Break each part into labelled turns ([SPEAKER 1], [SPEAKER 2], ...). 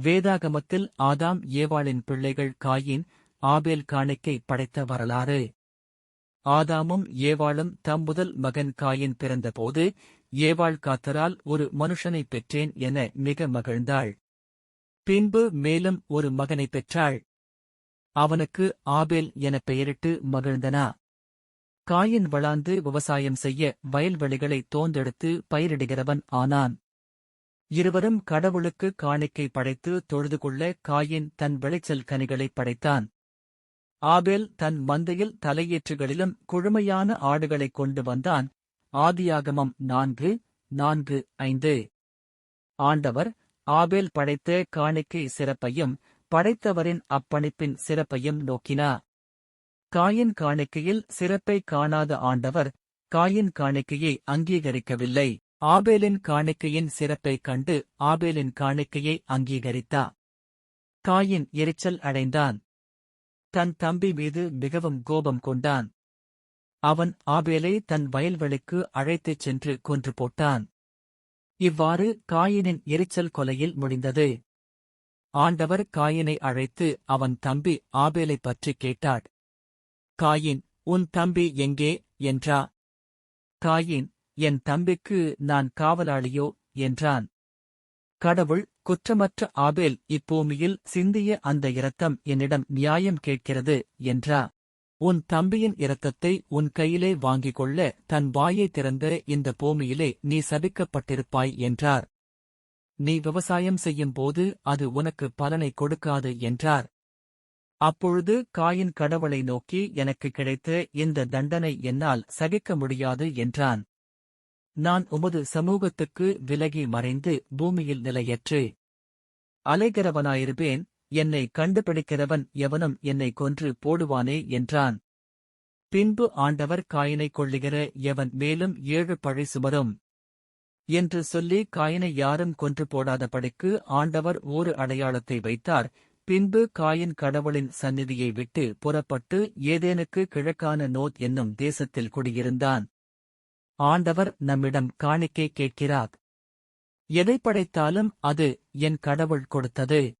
[SPEAKER 1] வேதாகமத்தில் ஆதாம் ஏவாளின் பிள்ளைகள் காயின் ஆபேல் காணிக்கை படைத்த வரலாறு. ஆதாமும் ஏவாளும் தம் முதல் மகன் காயின் பிறந்தபோது ஏவாள் காத்தரால் ஒரு மனுஷனைப் பெற்றேன் என மிக மகிழ்ந்தாள். பின்பு மேலும் ஒரு மகனைப் பெற்றாள். அவனுக்கு ஆபேல் என பெயரிட்டு மகிழ்ந்தனா. காயின் வளாந்து விவசாயம் செய்ய வயல்வெளிகளை தோந்தெடுத்து பயிரிடுகிறவன் ஆனான். இருவரும் கடவுளுக்கு காணிக்கை படைத்து தொழுது கொள்ள காயின் தன் விளைச்சல் கனிகளைப் படைத்தான். ஆபேல் தன் மந்தையில் தலையேற்றுகளிலும் குழுமையான ஆடுகளைக் கொண்டு வந்தான். ஆதியாகமம் நான்கு நான்கு ஐந்து. ஆண்டவர் ஆபேல் படைத்த காணிக்கை சிறப்பையும் படைத்தவரின் அப்பணிப்பின் சிறப்பையும் நோக்கினா காயின் காணிக்கையில் சிறப்பை காணாத ஆண்டவர் காயின் காணிக்கையை அங்கீகரிக்கவில்லை. ஆபேலின் காணிக்கையின் சிறப்பைக் கண்டு ஆபேலின் காணிக்கையை அங்கீகரித்தா காயின் எரிச்சல் அடைந்தான். தன் தம்பி மீது மிகவும் கோபம் கொண்டான். அவன் ஆபேலை தன் வயல்வெளிக்கு அழைத்துச் சென்று கொன்று போட்டான். இவ்வாறு காயினின் எரிச்சல் கொலையில் முடிந்தது. ஆண்டவர் காயினை அழைத்து அவன் தம்பி ஆபேலைப் பற்றி கேட்டாள் காயின் உன் தம்பி எங்கே? என்றா. காயின் என் தம்பிக்கு நான் காவலாளியோ? என்றான். கடவுள் குற்றமற்ற ஆபேல் இப்பூமியில் சிந்திய அந்த இரத்தம் என்னிடம் நியாயம் கேட்கிறது என்றா? உன் தம்பியின் இரத்தத்தை உன் கையிலே வாங்கிக் கொள்ள தன் வாயை திறந்த இந்த பூமியிலே நீ சபிக்கப்பட்டிருப்பாய் என்றார். நீ விவசாயம் செய்யும் போது அது உனக்கு பலனை கொடுக்காது என்றார். அப்பொழுது காயின் கடவுளை நோக்கி எனக்கு கிடைத்த இந்த தண்டனை என்னால் சகிக்க முடியாது என்றான். நான் உமது சமூகத்துக்கு விலகி மறைந்து பூமியில் நிலையற்று. அலைகிறவனாயிருப்பேன் என்னை கண்டுபிடிக்கிறவன் எவனும் என்னை கொன்று போடுவானே என்றான். பின்பு ஆண்டவர் காயினை கொள்ளுகிற எவன் மேலும் ஏழு பழை சுமரும். என்று சொல்லி காயினை யாரும் கொன்று போடாத படிக்கு ஆண்டவர் ஒரு அடையாளத்தை வைத்தார். பின்பு காயின் கடவுளின் சந்நிதியை விட்டு புறப்பட்டு ஏதேனுக்கு கிழக்கான நோத் என்னும் தேசத்தில் குடியிருந்தான். ஆண்டவர் நம்மிடம் காணிக்கை கேட்கிறார். எதை படைத்தாலும் அது என் கடவுள் கொடுத்தது.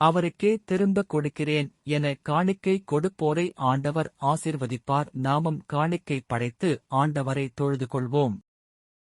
[SPEAKER 1] அவருக்கே திரும்ப கொடுக்கிறேன் என காணிக்கை கொடுப்போரை ஆண்டவர் ஆசிர்வதிப்பார். நாமும் காணிக்கை படைத்து ஆண்டவரை தொழுது கொள்வோம்